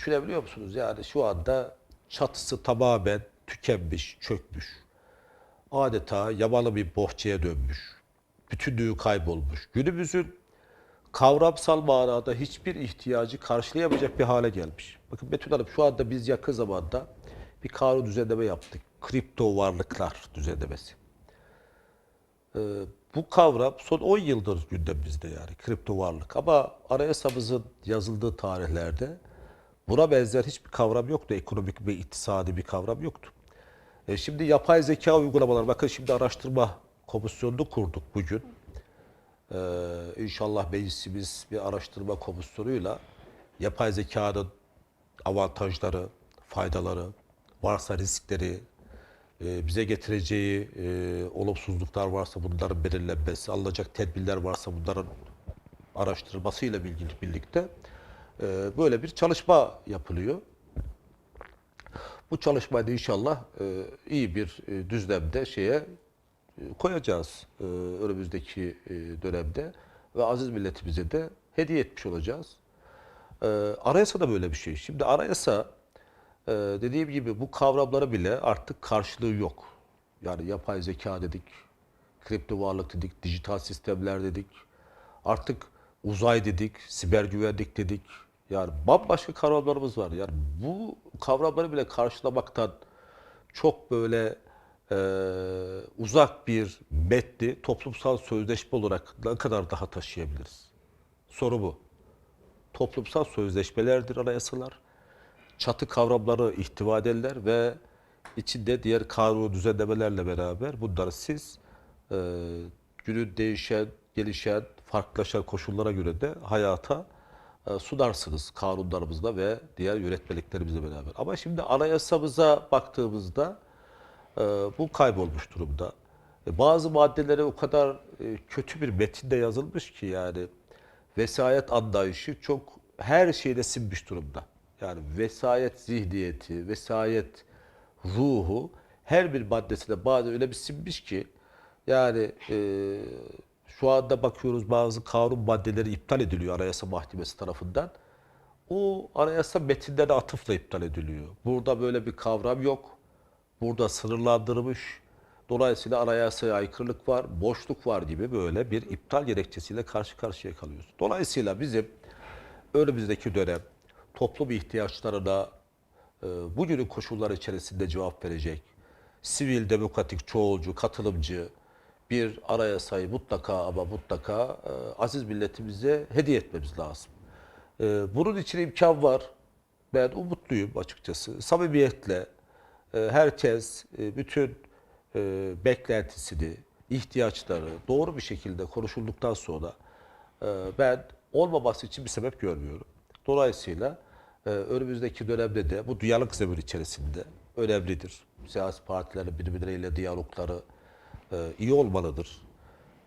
Düşünebiliyor musunuz? Yani şu anda çatısı tamamen tükenmiş, çökmüş. Adeta yamalı bir bohçaya dönmüş. Bütünlüğü kaybolmuş. Günümüzün kavramsal manada hiçbir ihtiyacı karşılayamayacak bir hale gelmiş. Bakın Betül Hanım şu anda biz yakın zamanda bir kanun düzenleme yaptık. Kripto varlıklar düzenlemesi. Ee, bu kavram son 10 yıldır gündemimizde yani kripto varlık. Ama anayasamızın yazıldığı tarihlerde buna benzer hiçbir kavram yoktu. Ekonomik ve iktisadi bir kavram yoktu. E şimdi yapay zeka uygulamaları, bakın şimdi araştırma komisyonunu kurduk bugün. Ee, inşallah meclisimiz bir araştırma komisyonuyla yapay zekanın avantajları, faydaları, varsa riskleri, e, bize getireceği e, olumsuzluklar varsa bunların belirlenmesi, alınacak tedbirler varsa bunların araştırmasıyla ilgili birlikte böyle bir çalışma yapılıyor. Bu çalışmayı inşallah e, iyi bir e, düzlemde şeye e, koyacağız önümüzdeki dönemde ve aziz milletimize de hediye etmiş olacağız. Anayasa da böyle bir şey. Şimdi anayasa dediğim gibi bu kavramlara bile artık karşılığı yok. Yani yapay zeka dedik, kripto varlık dedik, dijital sistemler dedik. Artık uzay dedik, siber güvenlik dedik. Yani bambaşka kavramlarımız var. Yani bu kavramları bile karşılamaktan çok böyle e, uzak bir metni toplumsal sözleşme olarak ne kadar daha taşıyabiliriz? Soru bu. Toplumsal sözleşmelerdir anayasalar. Çatı kavramları ihtiva ederler ve içinde diğer kanun düzenlemelerle beraber bunları siz e, günün değişen, gelişen, farklılaşan koşullara göre de hayata sunarsınız kanunlarımızla ve diğer yönetmeliklerimizle beraber. Ama şimdi anayasamıza baktığımızda e, bu kaybolmuş durumda. E, bazı maddelere o kadar e, kötü bir metinde yazılmış ki yani vesayet anlayışı çok her şeyde sinmiş durumda. Yani vesayet zihniyeti, vesayet ruhu her bir maddesine bazen öyle bir sinmiş ki yani e, şu anda bakıyoruz bazı kanun maddeleri iptal ediliyor Anayasa Mahkemesi tarafından. O anayasa metinlerine atıfla iptal ediliyor. Burada böyle bir kavram yok. Burada sınırlandırılmış. Dolayısıyla anayasaya aykırılık var, boşluk var gibi böyle bir iptal gerekçesiyle karşı karşıya kalıyoruz. Dolayısıyla bizim önümüzdeki dönem toplum ihtiyaçlarına e, bugünün koşulları içerisinde cevap verecek, sivil, demokratik, çoğulcu, katılımcı bir anayasayı mutlaka ama mutlaka e, aziz milletimize hediye etmemiz lazım. E, bunun için imkan var. Ben umutluyum açıkçası. Samimiyetle e, herkes e, bütün e, beklentisini, ihtiyaçları doğru bir şekilde konuşulduktan sonra e, ben olmaması için bir sebep görmüyorum. Dolayısıyla e, önümüzdeki dönemde de bu diyalog zemin içerisinde önemlidir. Siyasi partilerin birbirleriyle diyalogları iyi olmalıdır.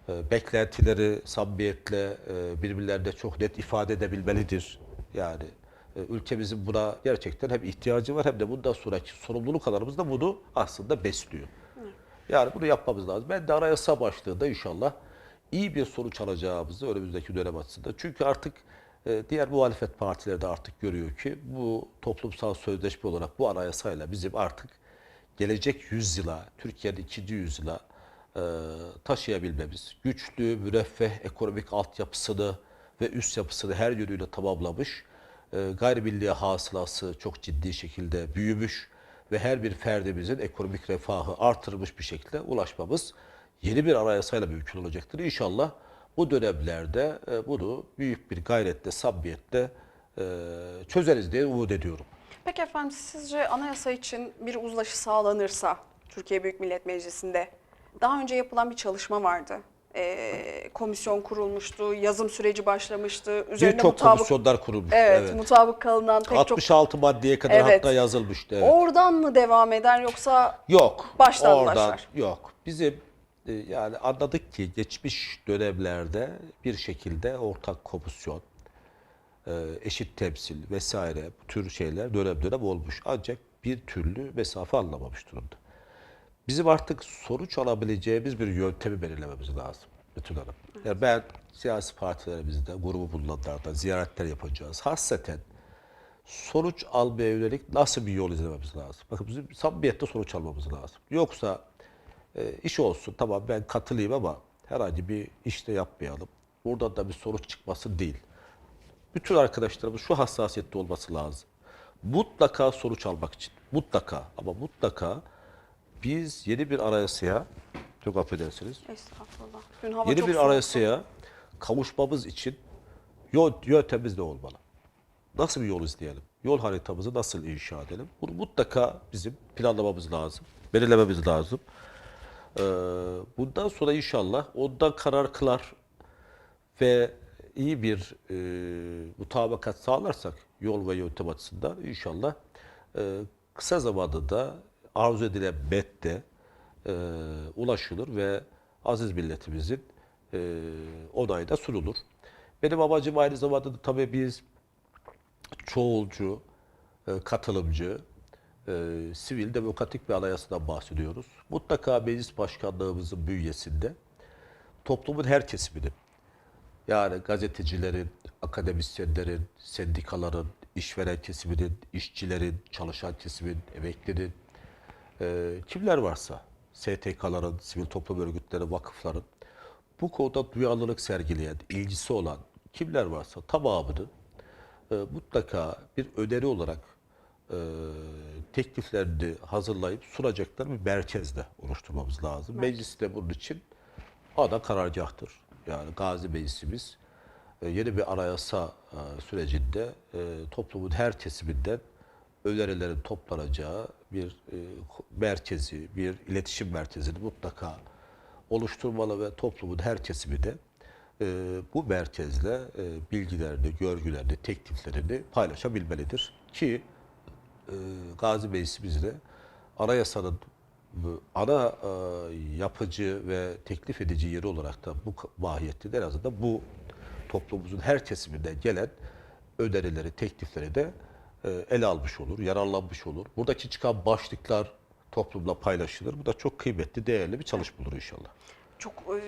E, beklentileri samimiyetle e, birbirlerine çok net ifade edebilmelidir. Yani e, ülkemizin buna gerçekten hem ihtiyacı var hem de bundan sonraki sorumluluk alanımız da bunu aslında besliyor. Yani bunu yapmamız lazım. Ben de anayasa başlığında inşallah iyi bir sonuç alacağımızı önümüzdeki dönem açısından. Çünkü artık e, diğer muhalefet partileri de artık görüyor ki bu toplumsal sözleşme olarak bu anayasayla bizim artık gelecek yüzyıla, Türkiye'nin ikinci yüzyıla e, taşıyabilmemiz, güçlü, müreffeh ekonomik altyapısını ve üst yapısını her yönüyle tamamlamış, e, gayrimilli hasılası çok ciddi şekilde büyümüş ve her bir ferdimizin ekonomik refahı artırılmış bir şekilde ulaşmamız yeni bir anayasayla mümkün olacaktır. İnşallah bu dönemlerde e, bunu büyük bir gayretle, samimiyetle e, çözeriz diye umut ediyorum. Peki efendim sizce anayasa için bir uzlaşı sağlanırsa Türkiye Büyük Millet Meclisi'nde daha önce yapılan bir çalışma vardı. Ee, komisyon kurulmuştu, yazım süreci başlamıştı. Üzerinde Birçok mutabık, komisyonlar kurulmuş. evet, evet. mutabık kalınan pek çok 66 maddeye kadar Evet. hatta yazılmıştı. Evet. Oradan mı devam eder yoksa Yok. Baştan oradan başlar. yok. Bizim e, yani anladık ki geçmiş dönemlerde bir şekilde ortak komisyon, e, eşit temsil vesaire bu tür şeyler dönem dönem olmuş. Ancak bir türlü mesafe alınamamış durumda. Bizim artık sonuç alabileceğimiz bir yöntemi belirlememiz lazım. Betül Hanım. Yani ben siyasi partilerimizde, grubu bulunanlarda ziyaretler yapacağız. Hasreten sonuç almaya yönelik nasıl bir yol izlememiz lazım? Bakın bizim samimiyette sonuç almamız lazım. Yoksa e, iş olsun tamam ben katılayım ama herhangi bir işte yapmayalım. Buradan da bir sonuç çıkması değil. Bütün arkadaşlarımız şu hassasiyette olması lazım. Mutlaka sonuç almak için. Mutlaka ama mutlaka biz yeni bir anayasaya çok affedersiniz. Estağfurullah. Dün hava Yeni çok bir soğuktu. anayasaya kavuşmamız için yol, yöntemimiz ne olmalı? Nasıl bir yol izleyelim? Yol haritamızı nasıl inşa edelim? Bunu mutlaka bizim planlamamız lazım, belirlememiz lazım. Ee, bundan sonra inşallah ondan karar kılar ve iyi bir e, mutabakat sağlarsak yol ve yöntem açısından inşallah e, kısa zamanda da arzu edilen bette e, ulaşılır ve aziz milletimizin e, onayına sunulur. Benim amacım aynı zamanda da tabii biz çoğulcu, e, katılımcı, e, sivil demokratik bir anayasadan bahsediyoruz. Mutlaka meclis başkanlığımızın bünyesinde toplumun her kesiminin yani gazetecilerin, akademisyenlerin, sendikaların, işveren kesiminin, işçilerin, çalışan kesimin, emeklinin, e, kimler varsa, STK'ların, sivil toplum örgütleri, vakıfların bu konuda duyarlılık sergileyen, ilgisi olan kimler varsa tamamının e, mutlaka bir öneri olarak e, tekliflerini hazırlayıp sunacakları bir merkezde oluşturmamız lazım. Meclis de bunun için ana karargahtır. Yani Gazi Meclisimiz e, yeni bir anayasa e, sürecinde e, toplumun her kesiminden önerilerin toplanacağı bir e, merkezi, bir iletişim merkezini mutlaka oluşturmalı ve toplumun her kesimi de e, bu merkezle e, bilgilerini, görgülerini, tekliflerini paylaşabilmelidir. Ki e, Gazi Meclisimizde anayasanın bu ana e, yapıcı ve teklif edici yeri olarak da bu mahiyette en azından bu toplumumuzun her kesiminden gelen önerileri, teklifleri de e, ele almış olur, yararlanmış olur. Buradaki çıkan başlıklar toplumla paylaşılır. Bu da çok kıymetli, değerli bir çalışma olur inşallah. Çok e,